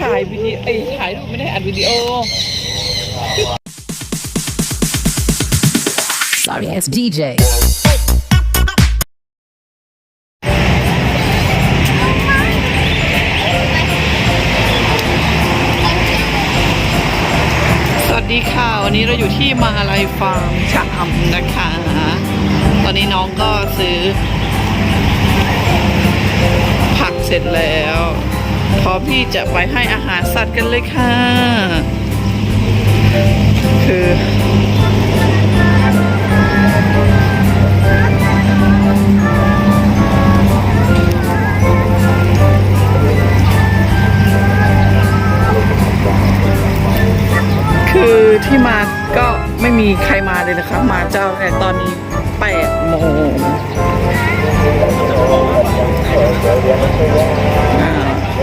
ถ่ายวิดีโอไอยถ่ายรูปไม่ได้อัดวิดีโอ Sorry ass DJ. สวัสดีค่ะ วันนี้เราอยู่ที่มหาลัยฟาร์มชะอำนะคะ ตอนนี้น้องก็ซื้อผัก เสร็จแล้ว พร้อมที่จะไปให้อาหารสัตว์กันเลยค่ะ คือคือที่มาก็ไม่มีใครมาเลยนะคะ มาเจ้าแต่ตอนนี้8โมง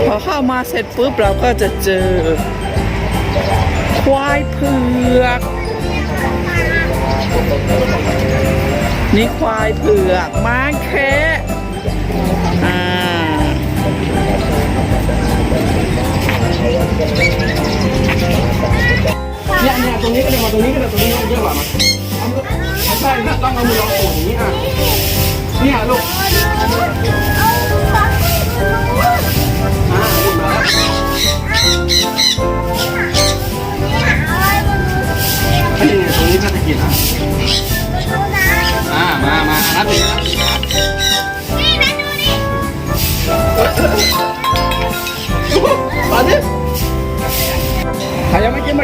พอเข้ามาเสร็จปุ๊บเราก็จะเจอ ควายเผือก นี่ควายเผือกม้าแคะอ่าเนี่ยเนี่ยตรงนี้ก็ได้มาตรงนี้ก็ได้ตรงนี้เยอะกว่ามาเอามือไม่ใช่ต้องเอามือลองตูดอย่างนี้อะเนี่ยลูก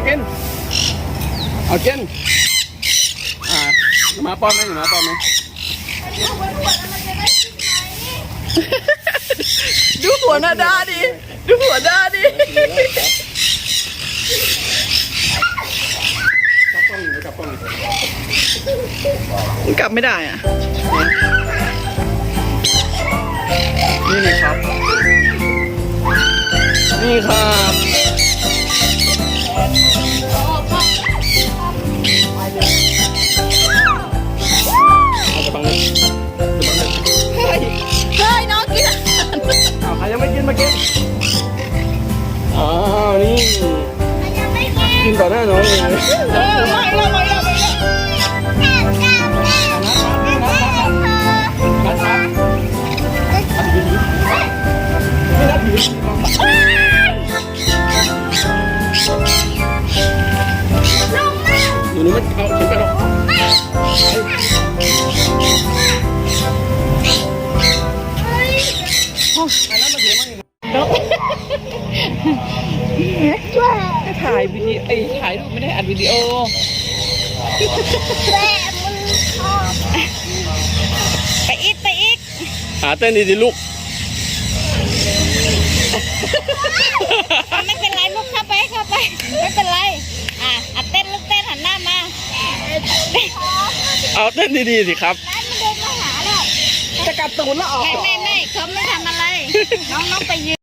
กินมากิน เอากิน อ่าหมาป้อนไหมหนูหมาป้อนไหมดูหัวหน้าด้าดิ ดูหัวหน้าดิจับป้องหนูจับป้องหนูกลับไม่ได้อะ นี่นี่ครับ นี่ครับ อ้าวนี่กินต่อหน้าน้องเลยเออไม่ละ ถ่ายวิดีโอไอยถ่ายรูปไม่ได้อัดวิดีโอไปอีกไปอีกหาเต้นดีดิลูกไม่เป็นไรลูกเข้าไปเข้าไป ไม่เป็นไรอะอะเต้นลูกเต้นหันหน้ามา เอาเต้นดีๆสิครับร้านมันเดินมาหาแล้วจะกัดตูนแล้วออกไม่ไม่ไม่เขาไม่ทำอะไร น้องน้องไปยืน